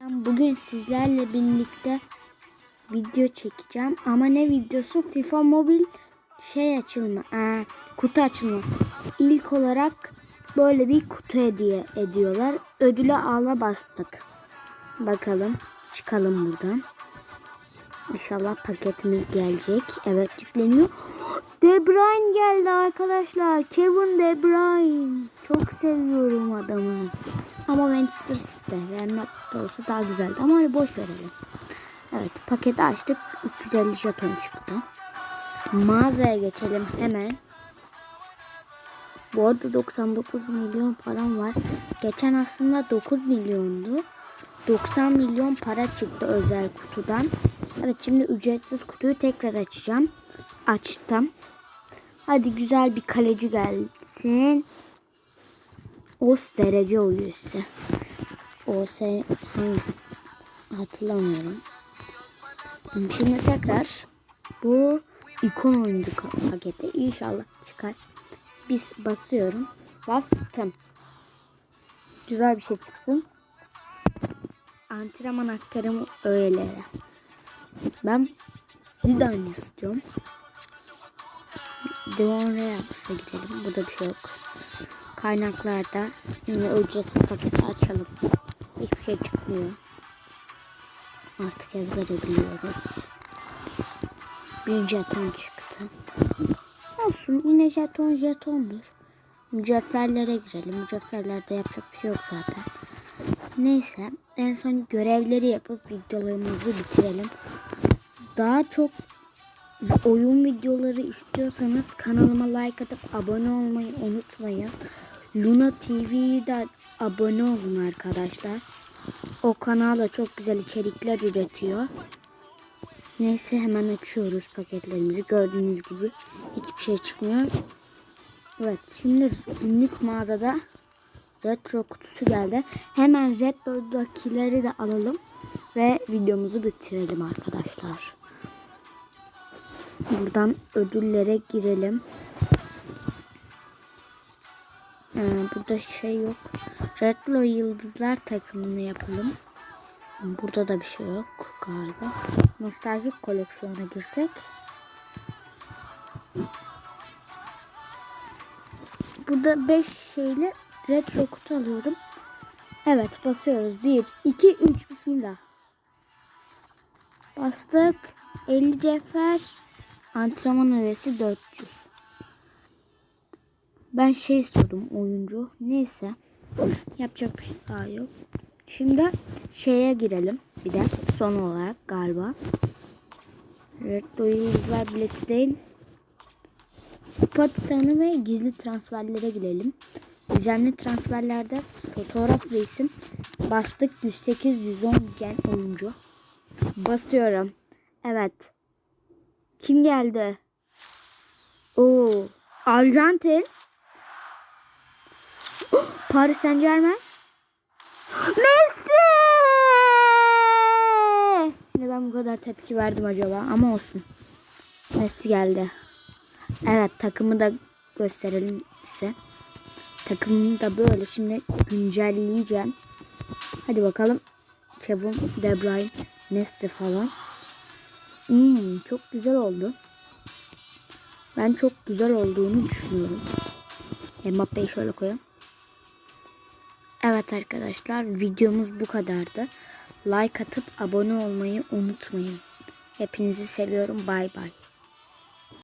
Ben Bugün sizlerle birlikte video çekeceğim ama ne videosu? FIFA Mobil şey açılma, aa, kutu açılma. İlk olarak böyle bir kutu hediye ediyorlar. Ödülü ağla bastık. Bakalım çıkalım buradan. İnşallah paketimiz gelecek. Evet yükleniyor. De Bruyne geldi arkadaşlar. Kevin De Bruyne. Çok seviyorum adamı. Ama Manchester City. Real olsa daha güzeldi. Ama boş verelim. Evet paketi açtık. 350 jeton çıktı. Mağazaya geçelim hemen. Bu arada 99 milyon param var. Geçen aslında 9 milyondu. 90 milyon para çıktı özel kutudan. Evet şimdi ücretsiz kutuyu tekrar açacağım. Açtım. Hadi güzel bir kaleci gelsin. Os derece oyuncusu. Os hangisi? Hatırlamıyorum. Şimdi tekrar bu ikon oyuncu paketi inşallah çıkar. Biz basıyorum. Bastım. Güzel bir şey çıksın. Antrenman aktarımı öyle. Ben Zidane istiyorum. Devon Reaps'a gidelim. Burada bir şey yok. Kaynaklarda yine ücretsiz paketi açalım. Hiçbir şey çıkmıyor. Artık ezbere biliyoruz. Bir jeton çıktı. Olsun yine jeton jetondur. Mücevherlere girelim. Mücevherlerde yapacak bir şey yok zaten. Neyse en son görevleri yapıp videolarımızı bitirelim. Daha çok oyun videoları istiyorsanız kanalıma like atıp abone olmayı unutmayın. Luna TV'ye de abone olun arkadaşlar. O kanalda çok güzel içerikler üretiyor. Neyse hemen açıyoruz paketlerimizi. Gördüğünüz gibi hiçbir şey çıkmıyor. Evet şimdi günlük mağazada retro kutusu geldi. Hemen retro'dakileri de alalım ve videomuzu bitirelim arkadaşlar. Buradan ödüllere girelim. Ee, burada şey yok. Retro yıldızlar takımını yapalım. Burada da bir şey yok galiba. Nostaljik koleksiyona girsek. Burada 5 şeyle retro kutu alıyorum. Evet basıyoruz. 1, 2, 3 bismillah. Bastık. 50 cevher. Antrenman üyesi 400. Ben şey istiyordum oyuncu. Neyse. Yapacak bir şey daha yok. Şimdi şeye girelim. Bir de son olarak galiba. Retro Yıldızlar bileti değil. Kupa ve gizli transferlere girelim. Gizemli transferlerde fotoğraf ve isim bastık 108-110 gen oyuncu. Basıyorum. Evet. Kim geldi? Oo, Arjantin. Paris Saint Germain. Messi! Neden bu kadar tepki verdim acaba? Ama olsun. Messi geldi. Evet takımı da gösterelim size. Takımını da böyle şimdi güncelleyeceğim. Hadi bakalım. Kevin De Bruyne, Messi falan. Hmm, çok güzel oldu. Ben çok güzel olduğunu düşünüyorum. Mbappe'yi şöyle koyalım. Evet arkadaşlar videomuz bu kadardı. Like atıp abone olmayı unutmayın. Hepinizi seviyorum. Bay bay.